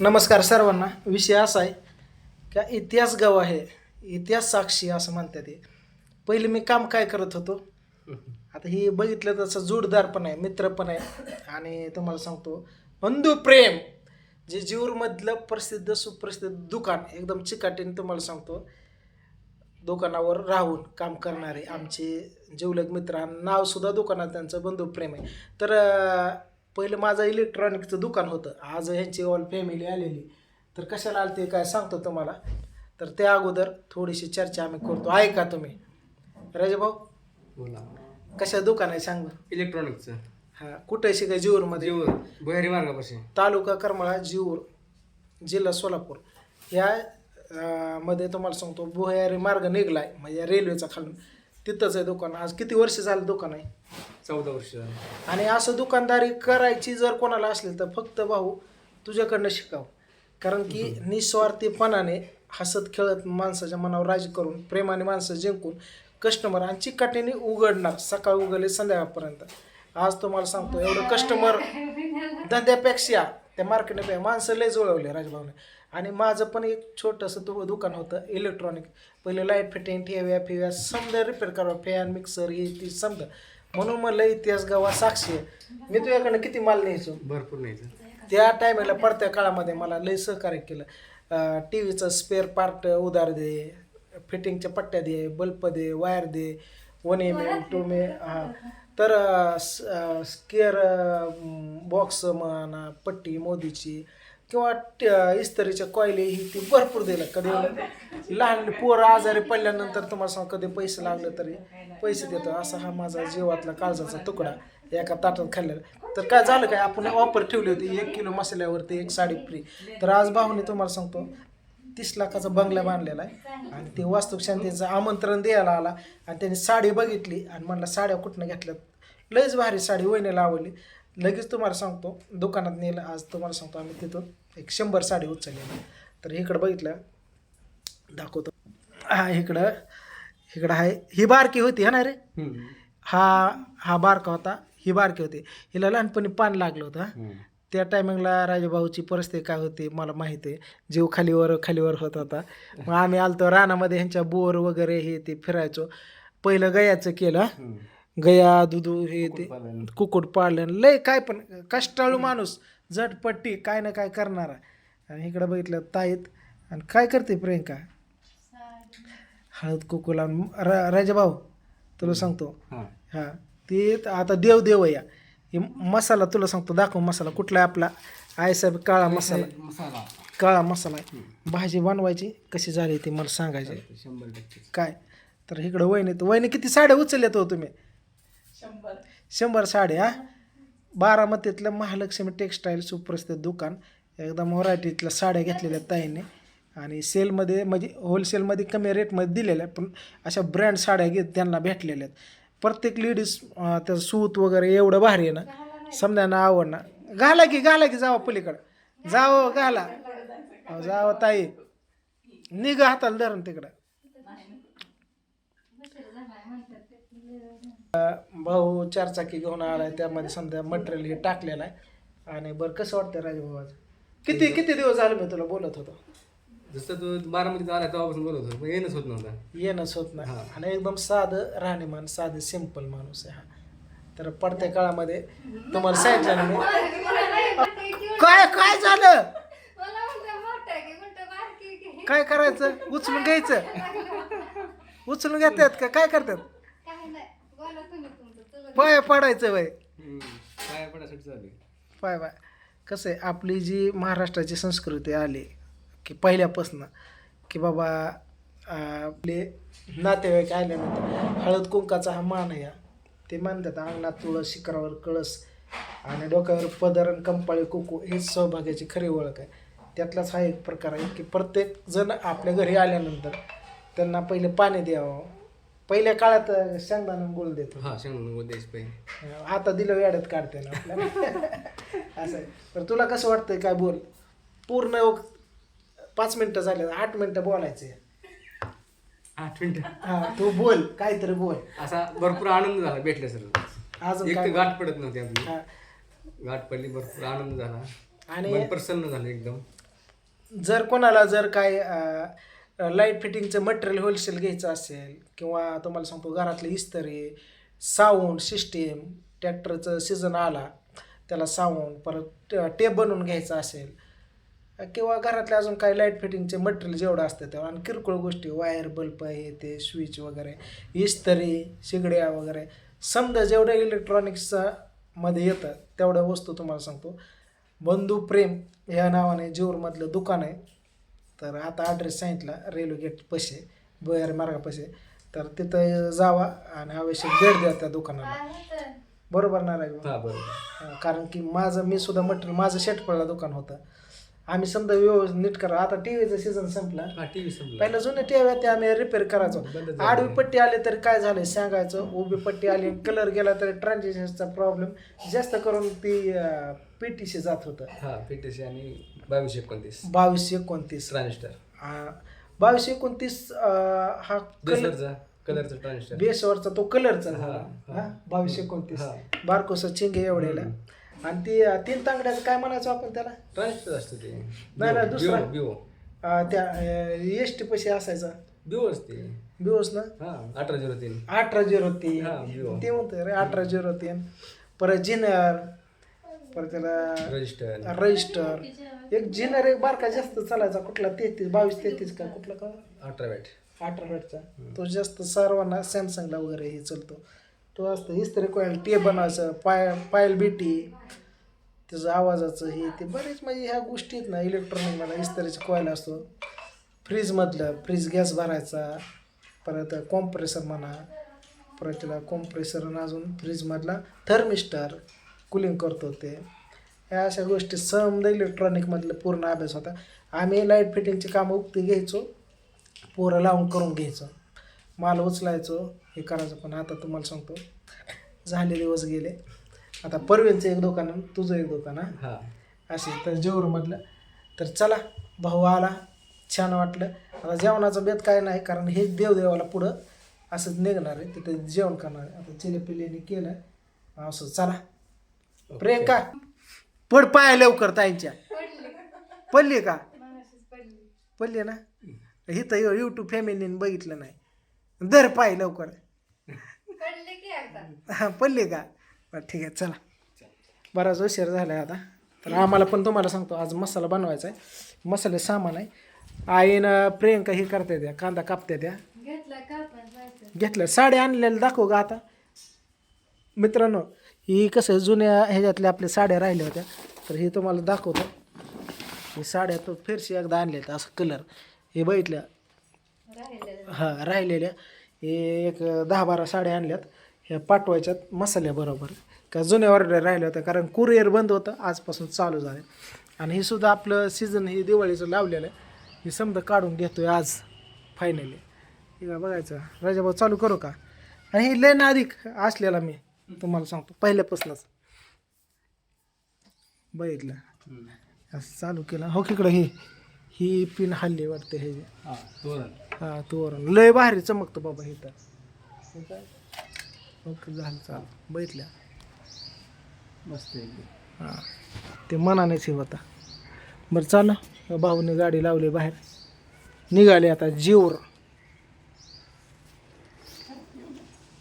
नमस्कार सर्वांना. विषय असा आहे का इतिहास गाव आहे. इतिहास साक्षी असं म्हणतात ते पहिले मी काम काय करत होतो? आता हे बघितलं तसं जोडदार पण आहे मित्र पण आहे. आणि तुम्हाला सांगतो बंधू प्रेम जे जीवरमधलं प्रसिद्ध सुप्रसिद्ध दुकान एकदम चिकाटीने तुम्हाला सांगतो दुकानावर राहून काम करणारे आमचे जिवलग मित्र आणि नावसुद्धा दुकानात त्यांचं बंधू प्रेम आहे. तर पहिलं माझं इलेक्ट्रॉनिकचं दुकान होतं. आज ह्यांची ऑल फॅमिली आलेली. तर कशाला आलं ते काय सांगतो तुम्हाला? तर त्या अगोदर थोडीशी चर्चा आम्ही करतो. ऐका तुम्ही? राजा भाऊ बोला. कशा दुकान आहे सांग. इलेक्ट्रॉनिकचं हा कुठे शिकाय जीवरमध्ये जीव भुयारी मार्गापाशी. तालुका करमाळा जीवर जिल्हा सोलापूर. या अं, मध्ये तुम्हाला सांगतो भुयारी मार्ग निघलाय म्हणजे रेल्वेचा खालून. तिथंच आहे दुकान. आज किती वर्ष झालं दुकान आहे? चौदा वर्ष झाली. आणि असं दुकानदारी करायची जर कोणाला असली तर फक्त भाऊ तुझ्याकडनं शिकाव. कारण की निस्वार्थीपणाने हसत खेळत माणसाच्या मनावर राजी करून प्रेमाने माणसं जिंकून कस्टमर आणि चिकाटीने उघडणार सकाळ उघडले संध्याकाळपर्यंत. आज तुम्हाला सांगतो एवढं कस्टमर धंद्यापेक्षा त्या मार्केटने माणसं लय जुळवले राजभाऊने आणि माझं पण एक छोटंसं दु दुकान होतं इलेक्ट्रॉनिक पहिले लाइट फिटिंग ठेव्या फिव्या समजा रिपेअर करावं फॅन मिक्सर हे ती समजा. म्हणून म्हणलं इतिहास गावा साक्षी आहे. मी तुझ्याकडनं किती माल न्यायचो? भरपूर नाही त्या टायमाला पडत्या काळामध्ये मला लय सहकार्य केलं. टी व्हीचं स्पेअर पार्ट उधार दे फिटिंगच्या पट्ट्या दे बल्ब दे वायर दे वन एम एम टू मे हां. तर स्केअर बॉक्स म्हणा पट्टी मोदीची किंवा ट- इस्त्रीच्या कॉयले ही ती भरपूर दिलं कधी लहान पोरं आजारी पडल्यानंतर तुम्हाला सांग कधी पैसे लागले तरी पैसे देतो. असा हा माझा जीवातला काळजाचा तुकडा एका ताटात खाल्लेला. तर काय झालं काय? आपण ऑफर ठेवली होती. एक किलो मसाल्यावरती एक साडी फ्री तर आज भाऊने तुम्हाला सांगतो तीस लाखाचा बंगला बांधलेला आहे. आणि ते वास्तुशांतीचं आमंत्रण द्यायला आला. आणि त्यांनी साडी बघितली आणि म्हणला साड्या कुठनं घेतल्या लयच भारी साडी वहिनीला आवडली. लगेच तुम्हाला सांगतो दुकानात नेलं आज तुम्हाला सांगतो आम्ही तिथून एक शंभर साडी उचललेली तर इकडं बघितलं दाखवतो. हा इकडं इकडं आहे. ही बारकी होती हा ना रे? हा हा बारका होता ही बारकी होती. हिला लहानपणी पान लागलं होतं. त्या टायमिंगला राजूभाऊची परिस्थिती काय होती मला माहिती आहे. जीव खालीवर खालीवर होत होता. मग आम्ही आलतो रानामध्ये ह्यांच्या बोर वगैरे हे ते फिरायचो. पहिलं गयाचं केलं. गया दुधू हे ते कुकुट पाळलं लय काय पण कष्टाळू माणूस झटपट्टी काय ना काय करणारा. आणि इकडं बघितलं ताईत. आणि काय करते प्रियंका? हळद कुकू लावून. रा राजाभाऊ तुला सांगतो. हां. हां ते त- आता देव देव या. हे मसाला तुला सांगतो दाखव मसाला. कुठला आहे आपला? आयसाहेब काळा मसाला. मसाला. काळा मसाला. आहे भाजी बनवायची कशी झाली ती मला सांगायची. शंभर टक्के. काय? तर इकडं वहिनी तर वहिनी किती साड्या उचलल्यात हो तुम्ही? शंभर. साड्या बारामतीतलं महालक्ष्मी टेक्स्टाईल सुप्रसिद्ध दुकान. एकदम व्हरायटीतल्या साड्या घेतलेल्या आहेत आणि सेलमध्ये म्हणजे होलसेलमध्ये कमी रेटमध्ये दिलेल्या पण अशा ब्रँड साड्या घेत त्यांना भेटलेल्या आहेत. प्रत्येक लेडीज त्याचं सूत वगैरे एवढं भारी आहे ना समजायला आवडणार. घाला की घाला की जावं पलीकडं. जावं घाला. जावं ताई. निघ हाताला धरून तिकडं. भाऊ चारचाकी घेऊन आलाय त्यामध्ये समजा मटेरियल हे टाकलेलं आहे. आणि बरं कसं वाटतं राजभाऊ आज? किती किती दिवस झाले मी तुला बोलत होतो? जसं तू बारामतीत आला तेव्हापासून बोलत होतो पण येणंच होत नव्हता. येणंच होत नाही. आणि एकदम साधं राहणीमान साधे सिंपल माणूस आहे हा. तर पडत्या काळामध्ये तुम्हाला सांगितलं ना मी. काय काय झालं? काय करायचं? उचलून घ्यायचं? उचलून घेतात का? काय करतात? पाय पडायचं वय. काय पडासाठी पाय पाय कसं आहे आपली जी महाराष्ट्राची संस्कृती आली की पहिल्यापासनं की बाबा अं, आपले नातेवाईक आल्यानंतर हळद कुंकाचा हा मान आहे हा. ते मानतात अंगणात तुळस शिखरावर कळस आणि डोक्यावर पदर आणि कंपाळी कुकू हीच सौभाग्याची खरी ओळख आहे. त्यातलाच हा एक प्रकार आहे की प्रत्येक जण आपल्या घरी आल्यानंतर त्यांना पहिले पाणी द्यावं. पहिल्या काळात शेंगदाणा गुळ देतो हां शंभर द्यायची आता दिलं वेड्यात काढते ना आपल्याला. असं आहे. तर तुला कसं वाटतंय? काय बोल. पूर्ण पाच मिनटं झाले आठ मिनटं बोलायचे. आठ मिनिटं. हा तू बोल काहीतरी बोल. असा भरपूर आनंद झाला भेटल्या सर. अजून एक तर काय गाठ पडत नव्हती आपली. हा. गाठ पडली भरपूर आनंद झाला. आणि प्रसन्न झालं एकदम. जर कोणाला जर काय लाइट फिटिंगचं मटेरियल होलसेल घ्यायचं असेल किंवा तुम्हाला सांगतो घरातले इस्तरी साऊंड सिस्टीम ट्रॅक्टरचं सीझन आला त्याला साऊंड परत टेप बनवून घ्यायचं असेल किंवा घरातले अजून काही लाइट फिटिंगचे मटेरियल जेवढं असतं तेव्हा आणि किरकोळ गोष्टी वायर बल्ब हे ते स्विच वगैरे इस्तरी शिगड्या वगैरे समजा जेवढं इलेक्ट्रॉनिक्समध्ये येतं तेवढ्या वस्तू तुम्हाला सांगतो. बंधू प्रेम या नावाने जेऊरमधलं दुकान आहे तर आता ॲड्रेस सांगितला रेल्वे गेट पशे भुयारी मार्गापाशी. तर तिथं जावा आणि आवश्यक भेट द्या त्या दुकानाला. बरोबर ना राहील हा बरोबर. हा, कारण की माझं मी सुद्धा मटेरियल माझं शेटपळला दुकान होतं. आम्ही समजा व्यवस्थित नीट करा. आता टी व्हीचा सीझन संपला. हा टी व्ही संपला. पहिलं जुने टी ते आम्ही रिपेअर करायचो. बंद झालं. आडवी पट्टी आली तर काय झालं सांगायचं. उभी पट्टी आली कलर गेला तर ट्रान्झॅक्शनचा प्रॉब्लेम जास्त करून ती पीटीसी जात होतं. हा पीटीसी आणि बावीस एकोणतीस. बावीस एकोणतीस. ट्रान्झिस्टर. हा, बावीस एकोणतीस अं, हा कलर बेसरचा कलरचा ट्रान्झिस्टर. बेसवरचा तो कलरचा. हा, झाला हा. हा, बावीस एकोणतीस. हा. बारकोसा चिंगे एवढ्याला. आणि ती अं, तीन तांगड्याचं काय म्हणायचो आपण त्याला? ट्रान्झिस्टर असतं ते. नाही, नाही, दुसरा. बिओ अं, त्या एस टी पैसे असायचा. बिओ असते. बिओस ना? हा अठरा झिरो तीन. अठरा झिरो तीन. हा. ते म्हणतोय रे अठरा झिरो तीन. परत जिनर परत त्याला रजिस्टर रजिस्टर एक जिनर एक बारका जास्त चालायचा कुठला? तेहतीस बावीस तेहतीस का कुठला का? अठरा वॅट. अठरा हॅटचा तो जास्त सर्वांना सॅमसंगला वगैरे हे चालतो. तो असतो इस्त्री कॉईल ते बनवायचं पाय पायल बेटी त्याचं आवाजाचं हे ते बरेच म्हणजे ह्या गोष्टी आहेत ना इलेक्ट्रॉनिकमध्ये इस्त्रीचं कॉईल असतो. फ्रीजमधलं फ्रीज गॅस भरायचा परत कॉम्प्रेसर म्हणा परत त्याला कॉम्प्रेसर अजून फ्रीजमधला थर्मिस्टर कुलिंग करतो ते ह्या अशा गोष्टी समजा इलेक्ट्रॉनिकमधलं पूर्ण अभ्यास होता. आम्ही लाइट फिटिंगची कामं उक्ती घ्यायचो. पोरं लावून करून घ्यायचं. माल उचलायचो. हे करायचं पण आता तुम्हाला सांगतो. झाले दिवस गेले. आता परवीनचं एक दुकान तुझं एक दुकान हा. हा. असे तर जेवरमधलं तर चला भाऊ आला. छान वाटलं. आता जेवणाचं बेत काय नाही कारण हे देवदेवाला पुढं असंच निघणार आहे. तिथे जेवण करणार आहे. आता चिलेपिलीने केलं. असं चला. प्रियंका पड पाय लवकर ताईंच्या. पडली का? पडली ना? इथं युट्यूब फॅमिलीने बघितलं नाही. दर पाय लवकर. हा पडली का? बरं ठीक आहे चला. बराच उशीर झाला आता. तर आम्हाला पण तुम्हाला सांगतो आज मसाला बनवायचा आहे. मसाले सामान आहे. आईनं प्रियंका ही करते त्या कांदा कापते त्या. घेतलं साड्या आणलेल्या दाखव का आता. मित्रांनो ही कसं जुन्या ह्याच्यातल्या आपल्या साड्या राहिल्या होत्या. तर हे तुम्हाला दाखवतो. ही साड्या तो फिरशी एकदा आणल्या असं कलर हे बघितल्या हां राहिलेल्या. हे एक दहा बारा साड्या आणल्यात. ह्या पाठवायच्यात मसाल्याबरोबर का जुन्या ऑर्डर राहिल्या होत्या कारण कुरिअर बंद होतं आजपासून चालू झालं. आणि हे सुद्धा आपलं सीझन हे दिवाळीचं लावलेलं आहे. हे समजा काढून घेतोय आज फायनली हे बघायचं. राजाभाऊ चालू करू का? आणि हे लेन अधिक असलेला मी. तुम्हाला सांगतो. पहिल्यापासूनच. बघितलं. असं चालू केलं. हो इकडं ही ही पिन हल्ली वाटते हे. हा तोरण. हा लय भारी चमकतो बाबा हे तर. ओके झालं चाल बघितल्या मस्त हां ते मनानेच हे होता बरं चाल भाऊने गाडी लावली बाहेर. निघाले आता जीवर.